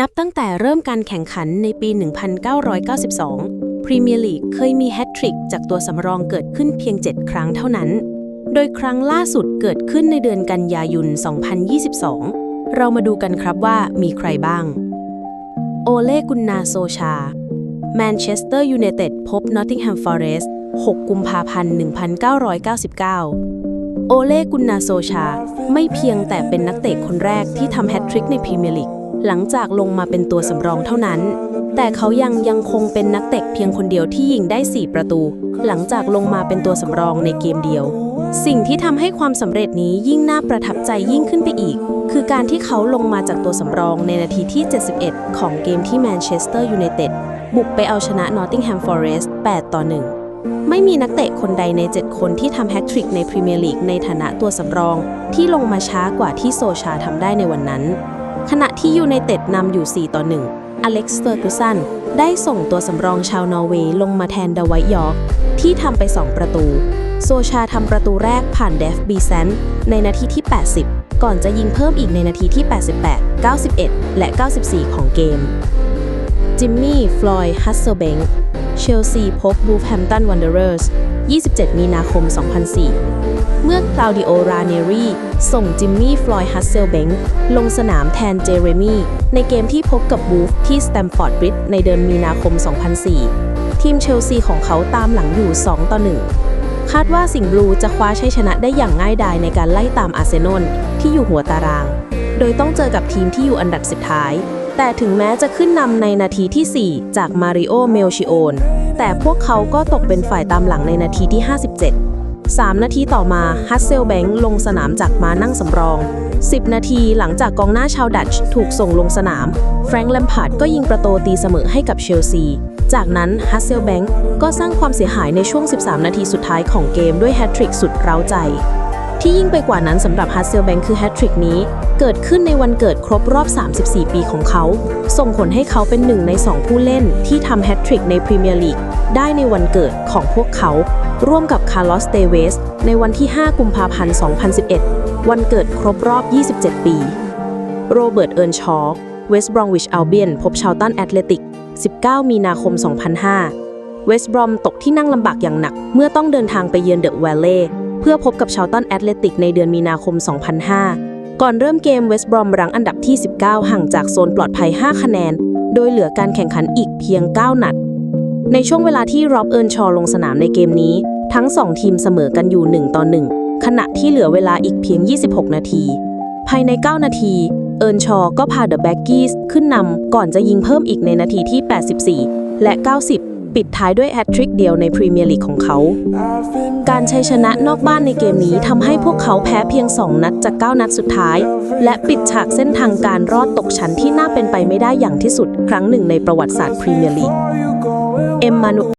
นับตั้งแต่เริ่มการแข่งขันในปี 1992 พรีเมียร์ลีกเคยมีแฮตทริกจากตัวสำรองเกิดขึ้นเพียง 7 ครั้งเท่านั้น โดยครั้งล่าสุดเกิดขึ้นในเดือนกันยายน 2022 เรามาดูกันครับว่ามีใครบ้าง โอเลกุนนาโซชา แมนเชสเตอร์ยูไนเต็ดพบนอตติงแฮมฟอเรสต์ 6 กุมภาพันธ์ 1999 โอเลกุนนาโซชา ไม่เพียงแต่เป็นนักเตะคนแรกที่ทำแฮตทริกในพรีเมียร์ลีก หลังจากลงมาเป็นตัวสำรองเท่านั้น แต่เขายังยังคงเป็นนักเตะเพียงคนเดียวที่ยิงได้ 4 ประตู หลังจากลงมาเป็นตัวสำรองในเกมเดียว สิ่งที่ทำให้ความสำเร็จนี้ยิ่งน่าประทับใจยิ่งขึ้นไปอีก คือการที่เขาลงมาจากตัวสำรองในนาทีที่ 71 ของเกมที่แมนเชสเตอร์ยูไนเต็ดบุกไปเอาชนะนอตติงแฮมฟอเรสต์8ต่อ 1ไม่มีนักเตะคนใดใน 7 คนที่ทำแฮตทริกในพรีเมียร์ลีกในฐานะตัวสำรอง ที่ลงมาช้ากว่าที่โซชาทำได้ในวันนั้น ขณะที่ยูไนเต็ดนำอยู่ 4 ต่อ 1 อเล็กซ์เฟอร์กูสันได้ส่งตัวสำรองชาวนอร์เวย์ลงมาแทนดาวท์ยอร์กที่ทำไป 2 ประตู โซชาทำประตูแรกผ่านเดฟบีแซนในนาทีที่ 80 ก่อนจะยิงเพิ่มอีกในนาทีที่ 88 91 และ 94 ของเกม จิมมี่ ฟลอยด์ ฮัสเซเบงเชลซีพบบูฟแฮมตันวันเดอร์เรส 27 มีนาคม 2004 เมื่อคลาวดิโอ ราเนรีส่งจิมมี่ ฟลอยด์ฮัสเซลเบงลงสนามแทนเจเรมี่ในเกมที่พบกับบูฟที่สแตมฟอร์ดบริดจ์ในเดือนมีนาคม 2004 ทีมเชลซีของเขาตามหลังอยู่ 2 ต่อ 1 คาดว่าสิงห์บลูจะคว้าชัยชนะได้อย่างง่ายดายในการไล่ตามอาร์เซนอลที่อยู่หัวตาราง โดยต้องเจอกับทีมที่อยู่อันดับสุดท้าย แต่ถึงแม้จะขึ้นนำในนาทีที่ 4 จากมาริโอเมลชิโอนแต่พวกเขาก็ตกเป็นฝ่ายตามหลังในนาทีที่ 57 3 นาทีต่อมาฮัสเซลแบงค์ลงสนามจากมานั่งสำรอง 10 นาทีหลังจากกองหน้าชาวดัตช์ถูกส่งลงสนาม แฟรงค์แลมพาร์ดก็ยิงประตูตีเสมอให้กับเชลซี จากนั้นฮัสเซลแบงค์ก็สร้างความเสียหายในช่วง 13 นาทีสุดท้ายของเกมด้วยแฮตทริกสุดเร้าใจ ที่ยิ่งไปกว่านั้นสำหรับฮัสเซลแบงค์คือแฮตทริกนี้ เกิดขึ้นในวันเกิดครบรอบ 34 ปีของเขา ส่งผลให้เขาเป็นหนึ่งใน 2 ผู้เล่นที่ทำแฮตทริกในพรีเมียร์ลีกได้ในวันเกิดของพวกเขา ร่วมกับคาร์ลอสเตเวสในวันที่ 5 กุมภาพันธ์ 2011 วันเกิดครบรอบ 27 ปี โรเบิร์ต เอิร์นชอว์เวสต์บรอมวิชอัลเบียนพบชาวตันแอตเลติก 19 มีนาคม 2005 เวสต์บรอมตกที่นั่งลำบากอย่างหนัก เมื่อต้องเดินทางไปเยือนเดอะแวลเล่ เพื่อพบกับชาวตันแอตเลติกในเดือนมีนาคม 2005 ก่อนเริ่มเกมเวสต์บรอมรั้งอันดับที่ 19 ห่างจากโซนปลอดภัย 5 คะแนน โดยเหลือการแข่งขันอีกเพียง 9 นัด ในช่วงเวลาที่รอบเอิร์นชอลงสนามในเกมนี้ ทั้ง 2 ทีมเสมอกันอยู่ 1 ต่อ 1 ขณะที่เหลือเวลาอีกเพียง 26 นาที ภายใน 9 นาทีเอิร์นชอก็พาเดอะแบ็กกี้สขึ้นนำก่อนจะยิงเพิ่มอีกในนาทีที่ 84 และ 90 ปิดท้ายด้วยแฮตทริกเดียวในพรีเมียร์ลีกของเขา การชัยชนะนอกบ้านในเกมนี้ทำให้พวกเขาแพ้เพียง 2 นัดจาก 9 นัดสุดท้าย และปิดฉากเส้นทางการรอดตกชั้นที่น่าเป็นไปไม่ได้อย่างที่สุดครั้งหนึ่งในประวัติศาสตร์พรีเมียร์ลีกเอ็มมานุ